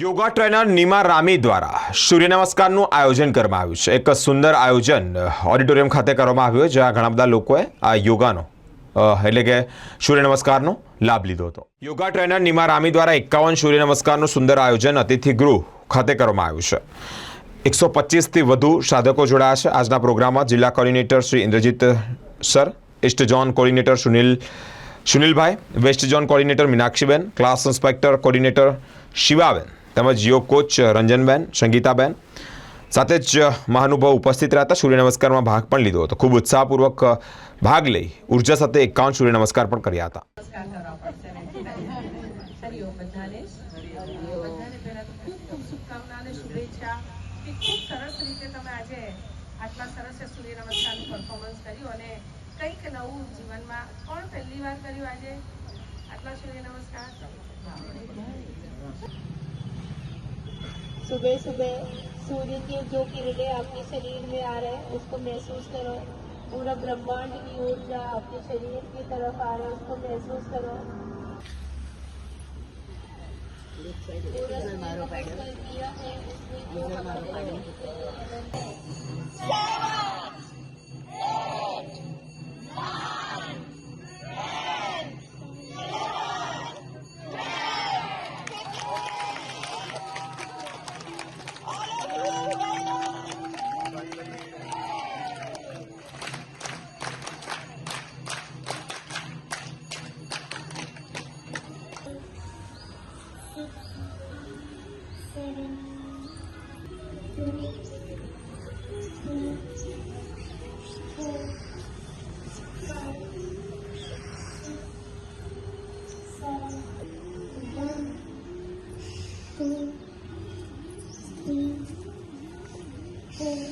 Yoga trainer Nima Rami દ્વારા સૂર્ય નમસ્કારનું આયોજન કરવામાં આવ્યું છે. એક સુંદર આયોજન ઓડિટોરિયમ ખાતે કરવામાં આવ્યું છે, જ્યાં ઘણા બધા લોકોએ આ યોગાનો એટલે કે સૂર્ય નમસ્કારનો લાભ લીધો હતો. યોગા ટ્રેનર નીમા રામી દ્વારા એકાવન સૂર્ય નમસ્કારનું સુંદર આયોજન અતિથિ ગૃહ ખાતે કરવામાં આવ્યું છે. એકસો પચીસથી વધુ સાધકો જોડાયા છે. આજના પ્રોગ્રામમાં જિલ્લા coordinator Shri Indrajit sir east zone coordinator Sunil, સુનિલભાઈ, west zone coordinator Meenakshiben, class inspector coordinator શિવાબેન તેમજ યોગ કોચ રંજનબેન સંગીતાબેન સાથે જ મહાનુભાવ ઉપસ્થિત રહ્યા હતા સૂર્ય નમસ્કારમાં ભાગ પણ લીધો હતો ખૂબ ઉત્સાહપૂર્વક ભાગ લઈ ઊર્જા સાથે એકાવન સૂર્ય નમસ્કાર પણ કર્યા હતા આટલા નવું જીવનમાં કોણ પહેલી વાર કર્યું આજે આટલા સૂર્ય નમસ્કાર सुबह सुबह सूर्य की जो किरणें आपके शरीर में आ रहे हैं उसको महसूस करो। पूरा ब्रह्मांड की ऊर्जा आपके शरीर की तरफ़ आ रहा है उसको महसूस करो। पूरा किया है उसमें seven, six, three, four, five, six, seven, one, two, three, four.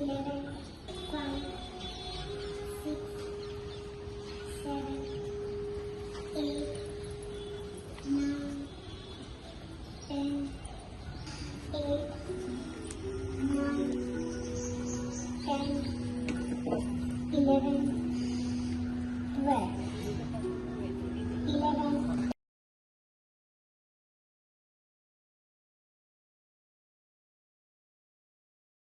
eleven, five, six, seven, eight, nine, ten, eight, nine, ten, eleven, twelve.